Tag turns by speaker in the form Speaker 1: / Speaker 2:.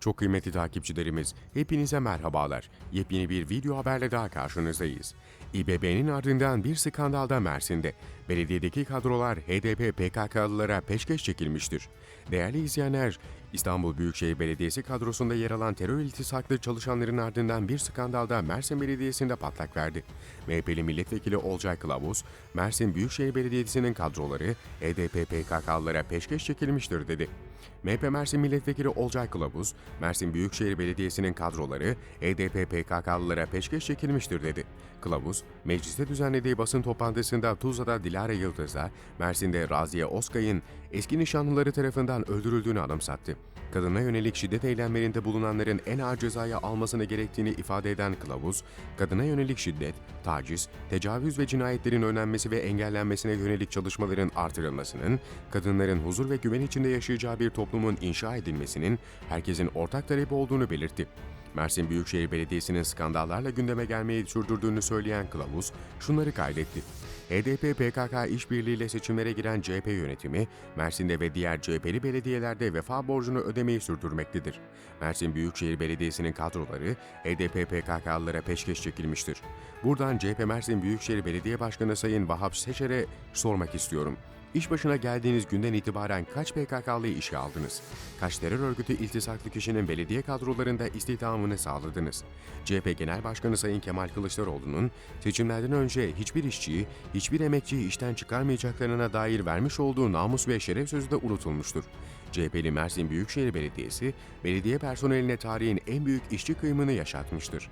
Speaker 1: Çok kıymetli takipçilerimiz, hepinize merhabalar. Yepyeni bir video haberle daha karşınızdayız. İBB'nin ardından bir skandalda Mersin'de. Belediyedeki kadrolar HDP PKK'lılara peşkeş çekilmiştir. Değerli izleyenler, İstanbul Büyükşehir Belediyesi kadrosunda yer alan terör iltisaklı çalışanların ardından bir skandalda Mersin Belediyesi'nde patlak verdi. MHP'li milletvekili Olcay Kılavuz, Mersin Büyükşehir Belediyesi'nin kadroları HDP PKK'lılara peşkeş çekilmiştir dedi. MHP Mersin Milletvekili Olcay Kılavuz, Mersin Büyükşehir Belediyesi'nin kadroları HDP PKK'lılara peşkeş çekilmiştir dedi. Kılavuz, mecliste düzenlediği basın toplantısında Tuzla'da Dilara Yıldız'la, Mersin'de Raziye Oskay'ın eski nişanlıları tarafından öldürüldüğünü anımsattı. Kadına yönelik şiddet eylemlerinde bulunanların en ağır cezayı almasını gerektiğini ifade eden Kılavuz, kadına yönelik şiddet, taciz, tecavüz ve cinayetlerin önlenmesi ve engellenmesine yönelik çalışmaların artırılmasının, kadınların huzur ve güven içinde yaşayacağı bir toplumun inşa edilmesinin herkesin ortak talebi olduğunu belirtti. Mersin Büyükşehir Belediyesi'nin skandallarla gündeme gelmeyi sürdürdüğünü söyleyen Kılavuz şunları kaydetti. HDP-PKK işbirliğiyle seçimlere giren CHP yönetimi, Mersin'de ve diğer CHP'li belediyelerde vefa borcunu ödemeyi sürdürmektedir. Mersin Büyükşehir Belediyesi'nin kadroları HDP-PKK'lılara peşkeş çekilmiştir. Buradan CHP Mersin Büyükşehir Belediye Başkanı Sayın Vahap Seçer'e sormak istiyorum. İş başına geldiğiniz günden itibaren kaç PKK'lıyı işe aldınız? Kaç terör örgütü iltisaklı kişinin belediye kadrolarında istihdamını sağladınız? CHP Genel Başkanı Sayın Kemal Kılıçdaroğlu'nun seçimlerden önce hiçbir işçiyi, hiçbir emekçiyi işten çıkarmayacaklarına dair vermiş olduğu namus ve şeref sözü de unutulmuştur. CHP'li Mersin Büyükşehir Belediyesi, belediye personeline tarihin en büyük işçi kıyımını yaşatmıştır.